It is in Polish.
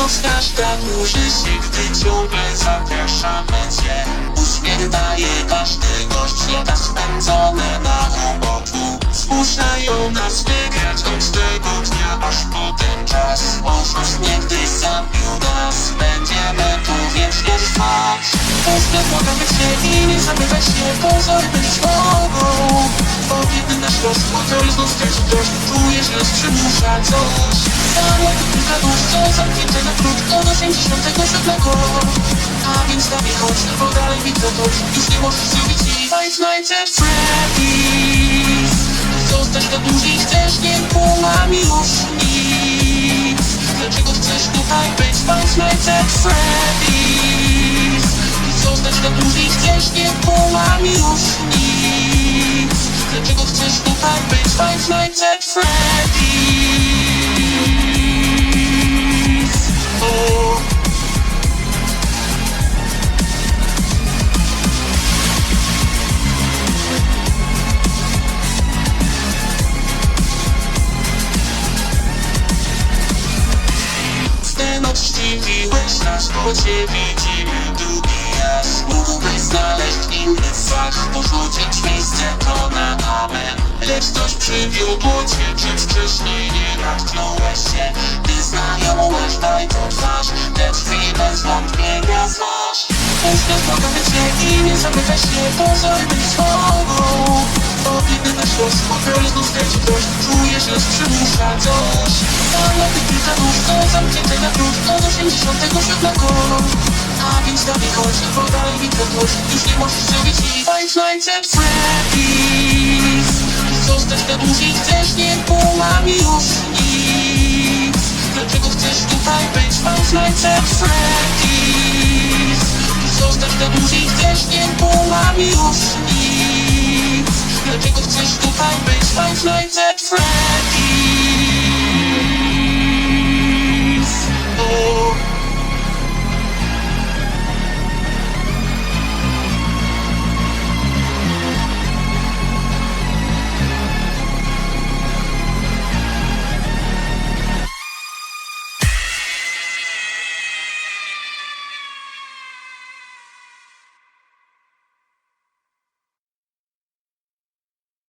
Rozkażka burzy się, gdy ciągle zapraszamy cię. Uśmiech daje każdy gość, lata spędzone na uboczu Zmuszają nas wygrać od tego dnia aż po ten czas. Oszust niegdy zabił nas, będziemy tu wiecznie trwać Uśmiech cię i nie zamykaj się, pozor być mogą kiedy nasz los hotel znów straci dość Czujesz, że nas przymusza coś. Samo kilka dusz, co zamknięte na krótko do 87 A więc dawaj chodź, bo dalej widzę to. Już nie możesz zrobić i Five Nights at Freddy's Zostać na dłużej chcesz, nie połami już nic. Dlaczego chcesz tutaj być? Five Nights at Freddy's Na dłużej chcesz, nie połami już nic. Dlaczego chcesz tutaj być? Five Nights at Freddy's O, W tę noc zdziwiłeś nas, bo cię widzimy raz Mógłbyś znaleźć inny fach, porzucić miejsce to na amen. Lecz coś przywiódło cię, czy wcześniej nie natknąłeś się? Ty znajomość, daj to twarz, te drzwi bez wątpienia znasz. Uśmiech pokaże cię i nie zamykaj się, pozor być Bo kiedy nasz los kontroli znów straci dość Czujesz, że przymusza coś. Ale ty kilka dusz, to zamknięte na krótko do 87 A więc dawaj chodź, bo dalej widzę coś Już nie możesz zrobić i Five Nights at Freddy's Zostać na dłużej chcesz, nie połami już nic. Dlaczego chcesz tutaj być? Five Nights at Freddy's Zostać na dłużej chcesz, nie połami już nic. Dlaczego chcesz tutaj być? Five Nights at Freddy's